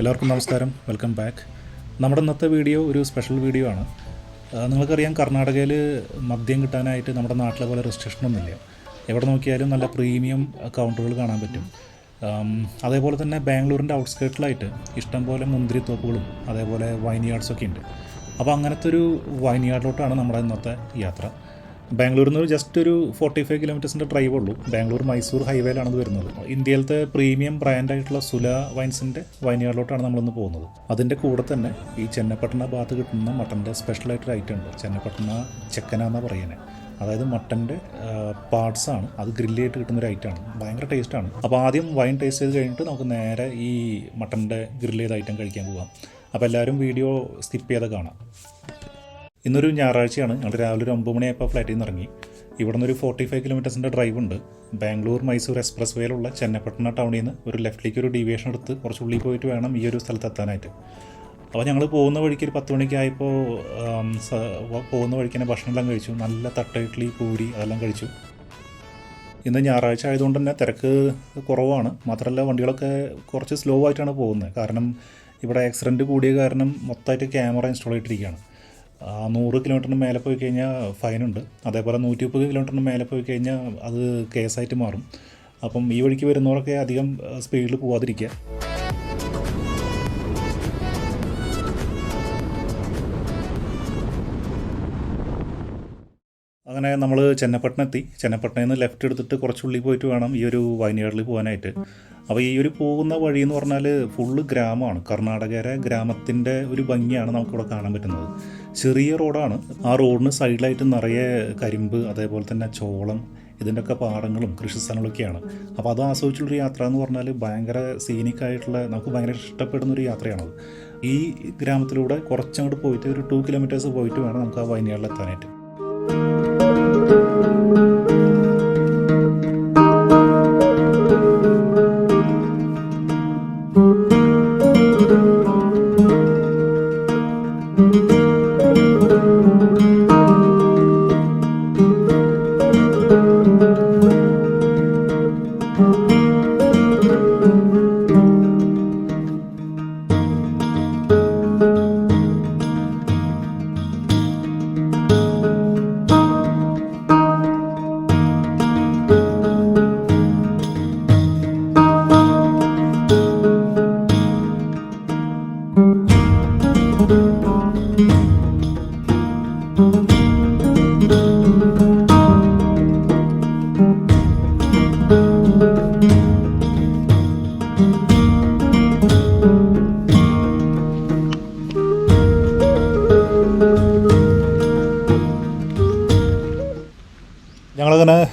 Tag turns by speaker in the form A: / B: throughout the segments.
A: എല്ലാവർക്കും നമസ്കാരം. Welcome back നമ്മുടെ ഇന്നത്തെ വീഡിയോ ഒരു സ്പെഷ്യൽ വീഡിയോ ആണ്. നിങ്ങൾക്കറിയാം കർണാടകയിൽ മദ്യം കിട്ടാനായിട്ട് നമ്മുടെ നാട്ടിലെ പോലെ റെസ്ട്രിക്ഷനൊന്നുമില്ല എവിടെ നോക്കിയാലും നല്ല പ്രീമിയം കൗണ്ടറുകൾ കാണാൻ പറ്റും. അതേപോലെ തന്നെ ബാംഗ്ലൂരിന്റെ ഔട്ട്സ്കേർട്ടിലായിട്ട് ഇഷ്ടംപോലെ മുന്തിരിത്തോപ്പുകളും അതേപോലെ വൈൻയാർഡ്സൊക്കെ ഉണ്ട്. അപ്പോൾ അങ്ങനത്തെ ഒരു വൈൻയാർഡിലോട്ടാണ് നമ്മുടെ ഇന്നത്തെ യാത്ര. ബാംഗ്ലൂരിൽ നിന്ന് ജസ്റ്റ് ഒരു ഫോർട്ടി ഫൈവ് കിലോമീറ്റേഴ്സിന്റെ ഡ്രൈവ് ഉള്ളൂ. ബാംഗ്ലൂർ മൈസൂർ ഹൈവേയിലാണ് ഇത് വരുന്നത്. ഇന്ത്യയിലത്തെ പ്രീമിയം ബ്രാൻഡായിട്ടുള്ള സുല വൈൻസിന്റെ വൈൻയാർഡിലോട്ടാണ് നമ്മളിന്ന് പോകുന്നത്. അതിന്റെ കൂടെ തന്നെ ഈ ചെന്നപ്പട്ടണ ഭാഗത്ത് കിട്ടുന്ന മട്ടന്റെ സ്പെഷ്യലായിട്ടൊരു ഐറ്റം ഉണ്ട്. ചെന്നപ്പട്ടണ ചെക്കന എന്ന് പറയുന്നത് അതായത് മട്ടന്റെ പാർട്സാണ് അത് ഗ്രില്ല് ചെയ്തിട്ട് കിട്ടുന്ന ഒരു ഐറ്റമാണ് ഭയങ്കര ടേസ്റ്റാണ് അപ്പോൾ ആദ്യം വൈൻ ടേസ്റ്റ് ചെയ്ത് കഴിഞ്ഞിട്ട് നമുക്ക് നേരെ ഈ മട്ടന്റെ ഗ്രില്ല് ചെയ്ത ഐറ്റം കഴിക്കാൻ പോകാം അപ്പോൾ എല്ലാവരും വീഡിയോ സ്കിപ്പ് ചെയ്ത് കാണാം. ഇന്നൊരു ഞായറാഴ്ചയാണ്. ഞങ്ങൾ രാവിലെ ഒരു ഒമ്പത് മണിയായപ്പോൾ ഫ്ലൈറ്റിൽ നിന്ന് ഇറങ്ങി. ഇവിടെ നിന്ന് ഒരു ഫോർട്ടി ഫൈവ് കിലോമീറ്റേഴ്സിന്റെ ഡ്രൈവ് ഉണ്ട്. ബാംഗ്ലൂർ മൈസൂർ എക്സ്പ്രസ് വേയിലുള്ള ചെന്നപ്പട്ടണ ടൗണിൽ നിന്ന് ഒരു ലെഫ്റ്റിലേക്ക് ഒരു ഡീവിയേഷൻ എടുത്ത് കുറച്ച് ഉള്ളിൽ പോയിട്ട് വേണം ഈ ഒരു സ്ഥലത്ത് എത്താനായിട്ട്. അപ്പോൾ ഞങ്ങൾ പോകുന്ന വഴിക്ക് ഒരു പത്ത് മണിക്ക് ആയപ്പോൾ ആം, സ- വ- പോകുന്ന വഴിക്ക് തന്നെ ഭക്ഷണമെല്ലാം കഴിച്ചു. നല്ല തട്ട ഇഡ്ലി പൂരി അതെല്ലാം കഴിച്ചു. ഇന്ന് ഞായറാഴ്ച ആയതുകൊണ്ട് തന്നെ തിരക്ക് കുറവാണ്. മാത്രമല്ല വണ്ടികളൊക്കെ കുറച്ച് സ്ലോ ആയിട്ടാണ് പോകുന്നത്. കാരണം ഇവിടെ ആക്സിഡന്റ് കൂടിയ കാരണം മൊത്തമായിട്ട് ക്യാമറ ഇൻസ്റ്റാൾ ചെയ്തിട്ടിരിക്കുകയാണ്. നൂറ് കിലോമീറ്ററിന് മേലെ പോയി കഴിഞ്ഞാൽ ഫൈനുണ്ട് അതേപോലെ നൂറ്റി മുപ്പത് കിലോമീറ്ററിന് മേലെ പോയി കഴിഞ്ഞാൽ അത് കേസായിട്ട് മാറും. അപ്പം ഈ വഴിക്ക് വരുന്നവരൊക്കെ അധികം സ്പീഡിൽ പോവാതിരിക്കുക. അങ്ങനെ നമ്മൾ ചെന്നപ്പട്ടണം എത്തി. ചെന്നപ്പട്ടണയിൽ നിന്ന് ലെഫ്റ്റ് എടുത്തിട്ട് കുറച്ചുള്ളിൽ പോയിട്ട് വേണം ഈ ഒരു വയനാടിൽ പോകാനായിട്ട് അപ്പോൾ ഈ ഒരു പോകുന്ന വഴി എന്ന് പറഞ്ഞാൽ ഫുള്ള് ഗ്രാമമാണ്. കർണാടകയുടെ ഗ്രാമത്തിന്റെ ഒരു ഭംഗിയാണ് നമുക്കിവിടെ കാണാൻ പറ്റുന്നത്. ചെറിയ റോഡാണ്. ആ റോഡിന് സൈഡിലായിട്ട് നിറയെ കരിമ്പ് അതേപോലെ തന്നെ ചോളം ഇതിന്റെയൊക്കെ പാടങ്ങളും കൃഷിസ്ഥലങ്ങളൊക്കെയാണ് അപ്പോൾ അത് ആസ്വദിച്ചുള്ളൊരു യാത്ര എന്ന് പറഞ്ഞാൽ ഭയങ്കര സീനിക്കായിട്ടുള്ള നമുക്ക് ഭയങ്കര ഇഷ്ടപ്പെടുന്ന ഒരു യാത്രയാണത് ഈ ഗ്രാമത്തിലൂടെ കുറച്ചങ്ങോട്ട് പോയിട്ട് ഒരു ടു കിലോമീറ്റേഴ്സ് പോയിട്ട് വേണം നമുക്ക് ആ വയനാട്ടിൽ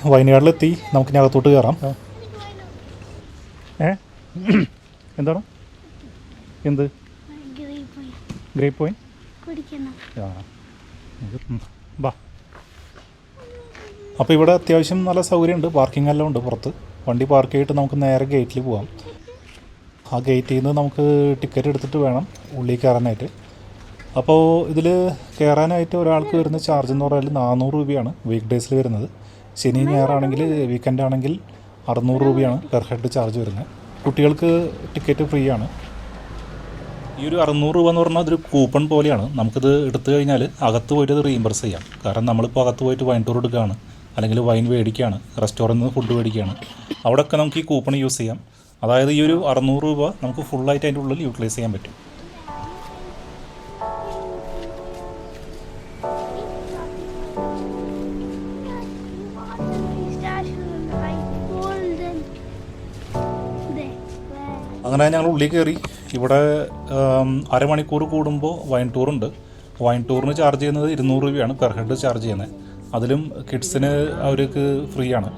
A: വയനാട്ടിലെത്തി. നമുക്ക് ഇനി അകത്തോട്ട് കയറാം ഏ? എന്താണ് എന്ത്?
B: Grape
A: point? ആ. ബാ. അപ്പോൾ ഇവിടെ അത്യാവശ്യം നല്ല സൗകര്യമുണ്ട്. പാർക്കിംഗ് എല്ലാം ഉണ്ട് പുറത്ത്. വണ്ടി പാർക്ക് ചെയ്തിട്ട് നമുക്ക് നേരെ ഗേറ്റിൽ പോവാം. ആ ഗേറ്റിൽ നിന്ന് നമുക്ക് ടിക്കറ്റ് എടുത്തിട്ട് വേണം ഉള്ളിൽ കയറാനായിട്ട്. അപ്പോൾ ഇതിൽ കയറാനായിട്ട് ഒരാൾക്ക് വരുന്ന ചാർജ് എന്ന് പറഞ്ഞാൽ നാനൂറ് രൂപയാണ് വീക്ക് ഡേയ്സിൽ വരുന്നത്. ശനി ഞായറാണെങ്കിൽ വീക്കെൻഡ് ആണെങ്കിൽ അറുന്നൂറ് രൂപയാണ് പെർ ഹെഡ് ചാർജ് വരുന്നത്. കുട്ടികൾക്ക് ടിക്കറ്റ് ഫ്രീ ആണ് ഈ ഒരു അറുന്നൂറ് രൂപ എന്ന് പറഞ്ഞാൽ അതൊരു കൂപ്പൺ പോലെയാണ്. നമുക്കിത് എടുത്തു കഴിഞ്ഞാൽ അകത്ത് പോയിട്ട് അത് റീഇംബർസ് ചെയ്യാം. കാരണം നമ്മളിപ്പോൾ അകത്ത് പോയിട്ട് വൈൻ ടൂർ എടുക്കുകയാണ്. അല്ലെങ്കിൽ വൈൻ മേടിക്കുകയാണ്. റെസ്റ്റോറന്റിൽ നിന്ന് ഫുഡ് മേടിക്കുകയാണ്. അവിടെയൊക്കെ നമുക്ക് ഈ കൂപ്പൺ യൂസ് ചെയ്യാം. അതായത് ഈ ഒരു അറുന്നൂറ് രൂപ നമുക്ക് ഫുള്ളായിട്ട് അതിന്റെ ഉള്ളിൽ യൂട്ടിലൈസ് ചെയ്യാൻ പറ്റും. അങ്ങനെ ഞങ്ങൾ ഉള്ളിൽ കയറി. ഇവിടെ അരമണിക്കൂർ കൂടുമ്പോൾ വൈൻ ടൂറുണ്ട് വൈൻ ടൂറിന് ചാർജ് ചെയ്യുന്നത് ഇരുന്നൂറ് രൂപയാണ് പെർ ഹെഡ് ചാർജ് ചെയ്യുന്നത്. അതിലും കിഡ്സിന് അവർക്ക് ഫ്രീ ആണ്.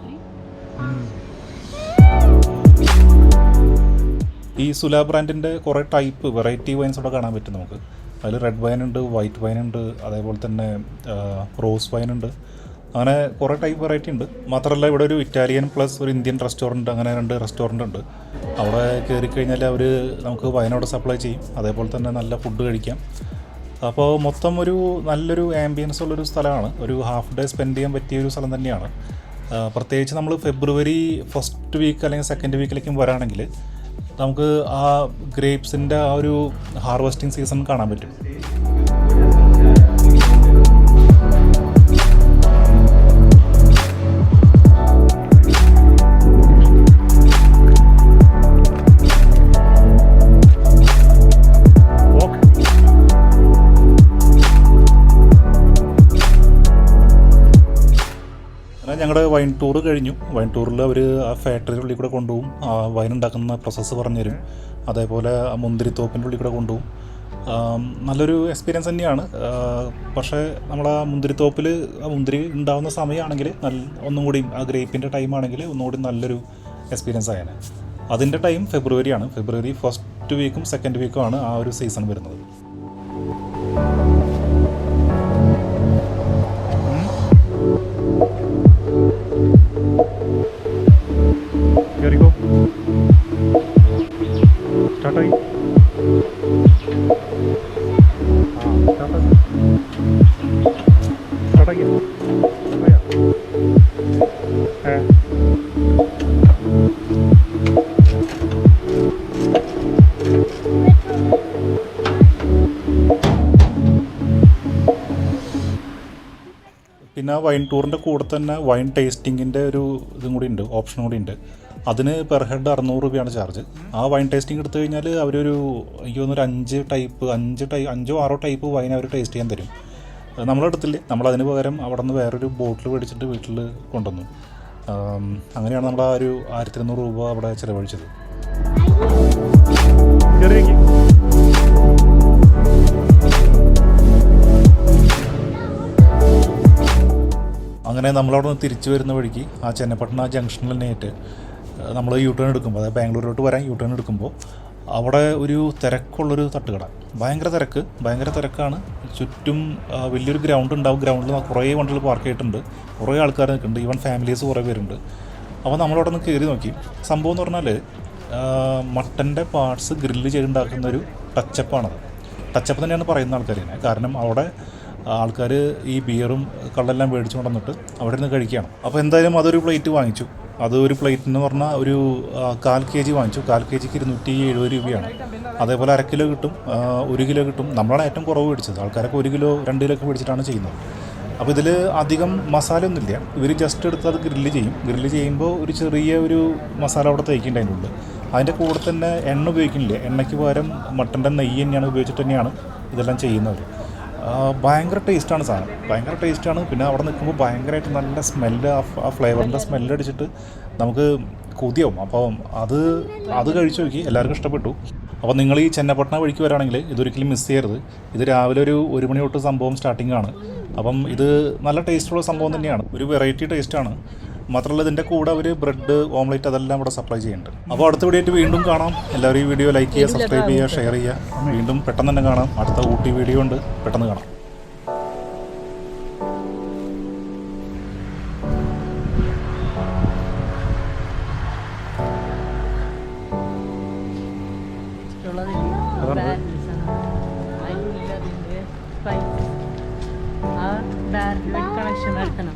A: ഈ സുല ബ്രാൻഡിന്റെ കുറേ ടൈപ്പ് വെറൈറ്റി വൈൻസ് ഇവിടെ കാണാൻ പറ്റും നമുക്ക്. അതിൽ റെഡ് വൈൻ ഉണ്ട് വൈറ്റ് വൈൻ ഉണ്ട് അതേപോലെ തന്നെ റോസ് വൈൻ ഉണ്ട്. അങ്ങനെ കുറേ ടൈപ്പ് വെറൈറ്റി ഉണ്ട്. മാത്രമല്ല ഇവിടെ ഒരു ഇറ്റാലിയൻ പ്ലസ് ഒരു ഇന്ത്യൻ റെസ്റ്റോറന്റ് അങ്ങനെ രണ്ട് റെസ്റ്റോറന്റ് ഉണ്ട്. അവിടെ കയറി കഴിഞ്ഞാൽ അവർ നമുക്ക് വയനോട് സപ്ലൈ ചെയ്യും. അതേപോലെ തന്നെ നല്ല ഫുഡ് കഴിക്കാം. അപ്പോൾ മൊത്തം ഒരു നല്ലൊരു ആംബിയൻസ് ഉള്ളൊരു സ്ഥലമാണ്. ഒരു ഹാഫ് ഡേ സ്പെൻഡ് ചെയ്യാൻ പറ്റിയ ഒരു സ്ഥലം തന്നെയാണ്. പ്രത്യേകിച്ച് നമ്മൾ ഫെബ്രുവരി ഫസ്റ്റ് വീക്ക് അല്ലെങ്കിൽ സെക്കൻഡ് വീക്കിലേക്കും വരാണെങ്കിൽ നമുക്ക് ആ ഗ്രേപ്സിന്റെ ആ ഒരു ഹാർവെസ്റ്റിംഗ് സീസൺ കാണാൻ പറ്റും. ടൂർ കഴിഞ്ഞു. വൈൻ ടൂറിൽ അവർ ആ ഫാക്ടറിയുടെ ഉള്ളിൽ കൂടെ കൊണ്ടുപോകും. ആ വൈൻ ഉണ്ടാക്കുന്ന പ്രോസസ്സ് പറഞ്ഞു തരും. അതേപോലെ മുന്തിരിത്തോപ്പിന്റെ ഉള്ളിൽ കൂടെ കൊണ്ടുപോകും. നല്ലൊരു എക്സ്പീരിയൻസ് തന്നെയാണ്. പക്ഷേ നമ്മൾ ആ മുന്തിരിത്തോപ്പിൽ മുന്തിരി ഉണ്ടാകുന്ന സമയമാണെങ്കിൽ നല്ല ഒന്നും കൂടി ആ ഗ്രേപ്പിന്റെ ടൈം ആണെങ്കിൽ ഒന്നുകൂടി നല്ലൊരു എക്സ്പീരിയൻസ് ആയേനെ. അതിന്റെ ടൈം ഫെബ്രുവരി ആണ് ഫെബ്രുവരി ഫസ്റ്റ് വീക്കും സെക്കൻഡ് വീക്കും ആണ് ആ ഒരു സീസൺ വരുന്നത്. സ്റ്റാർട്ടായി സ്റ്റാർട്ടാക്കിയോ പിന്നെ ആ വൈൻ ടൂറിന്റെ കൂടെ തന്നെ വൈൻ ടേസ്റ്റിങ്ങിന്റെ ഒരു ഇതും കൂടി ഉണ്ട് ഓപ്ഷൻ കൂടി ഉണ്ട്. അതിന് പെർ ഹെഡ് അറുന്നൂറ് രൂപയാണ് ചാർജ് ആ വൈൻ ടേസ്റ്റിംഗ് എടുത്തു കഴിഞ്ഞാൽ അവരൊരു എനിക്ക് തോന്നുന്നു അഞ്ച് ടൈപ്പ് അഞ്ച് ടൈ അഞ്ചോ ആറോ ടൈപ്പ് വൈൻ അവർ ടേസ്റ്റ് ചെയ്യാൻ തരും. നമ്മളെടുത്തില്ലേ നമ്മളതിന് പകരം അവിടെ നിന്ന് വേറൊരു ബോട്ടിൽ മേടിച്ചിട്ട് വീട്ടിൽ കൊണ്ടുവന്നു. അങ്ങനെയാണ് നമ്മൾ ആ ഒരു ആയിരത്തി ഇരുന്നൂറ് രൂപ അവിടെ ചിലവഴിച്ചത്. അങ്ങനെ നമ്മളവിടെ നിന്ന് തിരിച്ചു വരുന്ന വഴിക്ക് ആ ചെന്നപ്പട്ടണ ജംഗ്ഷനിൽ തന്നെയായിട്ട് നമ്മൾ യു ടേൺ എടുക്കുമ്പോൾ അതായത് ബാംഗ്ലൂരിലോട്ട് വരാൻ യു ടേൺ എടുക്കുമ്പോൾ അവിടെ ഒരു തിരക്കുള്ളൊരു തട്ടുകട. ഭയങ്കര തിരക്ക്. ഭയങ്കര തിരക്കാണ്. ചുറ്റും വലിയൊരു ഗ്രൗണ്ട് ഉണ്ടാവും. ഗ്രൗണ്ടിൽ കുറേ വണ്ടികൾ പാർക്ക് ചെയ്തിട്ടുണ്ട്. കുറേ ആൾക്കാർ നിൽക്കുന്നുണ്ട്. ഈവൻ ഫാമിലീസ് കുറേ പേരുണ്ട്. അപ്പോൾ നമ്മളവിടെ നിന്ന് കയറി നോക്കി. സംഭവം എന്ന് പറഞ്ഞാൽ മട്ടന്റെ പാർട്സ് ഗ്രില്ല് ചെയ്തുണ്ടാക്കുന്ന ഒരു ടച്ചപ്പാണത് ടച്ചപ്പ് തന്നെയാണ് പറയുന്ന ആൾക്കാർ തന്നെ കാരണം അവിടെ ആൾക്കാർ ഈ ബിയറും കള്ളെല്ലാം മേടിച്ചു കൊണ്ടുവന്നിട്ട് അവിടെ നിന്ന് കഴിക്കുകയാണ്. അപ്പോൾ എന്തായാലും അതൊരു പ്ലേറ്റ് വാങ്ങിച്ചു. അത് ഒരു പ്ലേറ്റിന് പറഞ്ഞാൽ ഒരു കാൽ കെ ജി വാങ്ങിച്ചു. കാൽ കെ ജിക്ക് ഇരുന്നൂറ്റി എഴുപത് രൂപയാണ്. അതേപോലെ അര കിലോ കിട്ടും. ഒരു കിലോ കിട്ടും. നമ്മളാണ് ഏറ്റവും കുറവ് മേടിച്ചത് ആൾക്കാരൊക്കെ ഒരു കിലോ രണ്ട് കിലോ ഒക്കെ മേടിച്ചിട്ടാണ് ചെയ്യുന്നത്. അപ്പോൾ ഇതിൽ അധികം മസാല ഒന്നുമില്ല ഇവർ ജസ്റ്റ് എടുത്ത് അത് ഗ്രില്ല് ചെയ്യും. ഗ്രില്ല് ചെയ്യുമ്പോൾ ഒരു ചെറിയ ഒരു മസാല അവിടെ തേക്കിന്റെ അതിന്റെ ഉള്ളിൽ അതിന്റെ കൂടെ തന്നെ എണ്ണ ഉപയോഗിക്കുന്നില്ല? എണ്ണയ്ക്ക് പകരം മട്ടന്റെ നെയ്യ് തന്നെയാണ് ഉപയോഗിച്ചിട്ട് തന്നെയാണ് ഇതെല്ലാം ചെയ്യുന്നത്. ആ, ഭയങ്കര ടേസ്റ്റാണ് സാധനം. ഭയങ്കര ടേസ്റ്റാണ്. പിന്നെ അവിടെ നിൽക്കുമ്പോൾ ഭയങ്കരമായിട്ട് നല്ല സ്മെല്ല് ആ ഫ്ലേവറിന്റെ സ്മെല്ലടിച്ചിട്ട് നമുക്ക് കൊതിയാവും. അപ്പം അത് അത് കഴിച്ചു നോക്കി. എല്ലാവർക്കും ഇഷ്ടപ്പെട്ടു. അപ്പോൾ നിങ്ങൾ ഈ ചെന്നപ്പട്ടണ വഴിക്ക് വരാണെങ്കിൽ ഇതൊരിക്കലും മിസ് ചെയ്യരുത്. ഇത് രാവിലെ ഒരു ഒരു മണി തൊട്ട് സംഭവം സ്റ്റാർട്ടിംഗ് ആണ്. അപ്പം ഇത് നല്ല ടേസ്റ്റുള്ള സംഭവം തന്നെയാണ്. ഒരു വെറൈറ്റി ടേസ്റ്റാണ് മാത്രമല്ല ഇതിന്റെ കൂടെ അവർ ബ്രെഡ് ഓംലെറ്റ് അതെല്ലാം ഇവിടെ സപ്ലൈ ചെയ്യുന്നുണ്ട്. അപ്പോൾ അടുത്ത വീഡിയോ വീണ്ടും കാണാം. എല്ലാവരും ഈ വീഡിയോ ലൈക്ക് ചെയ്യുക സബ്സ്ക്രൈബ് ചെയ്യുക ഷെയർ ചെയ്യുക. വീണ്ടും പെട്ടെന്ന് തന്നെ കാണാം. അടുത്ത ഊട്ടി വീഡിയോ ഉണ്ട്. പെട്ടെന്ന് കാണാം.
C: കണക്ഷൻ നടത്തണം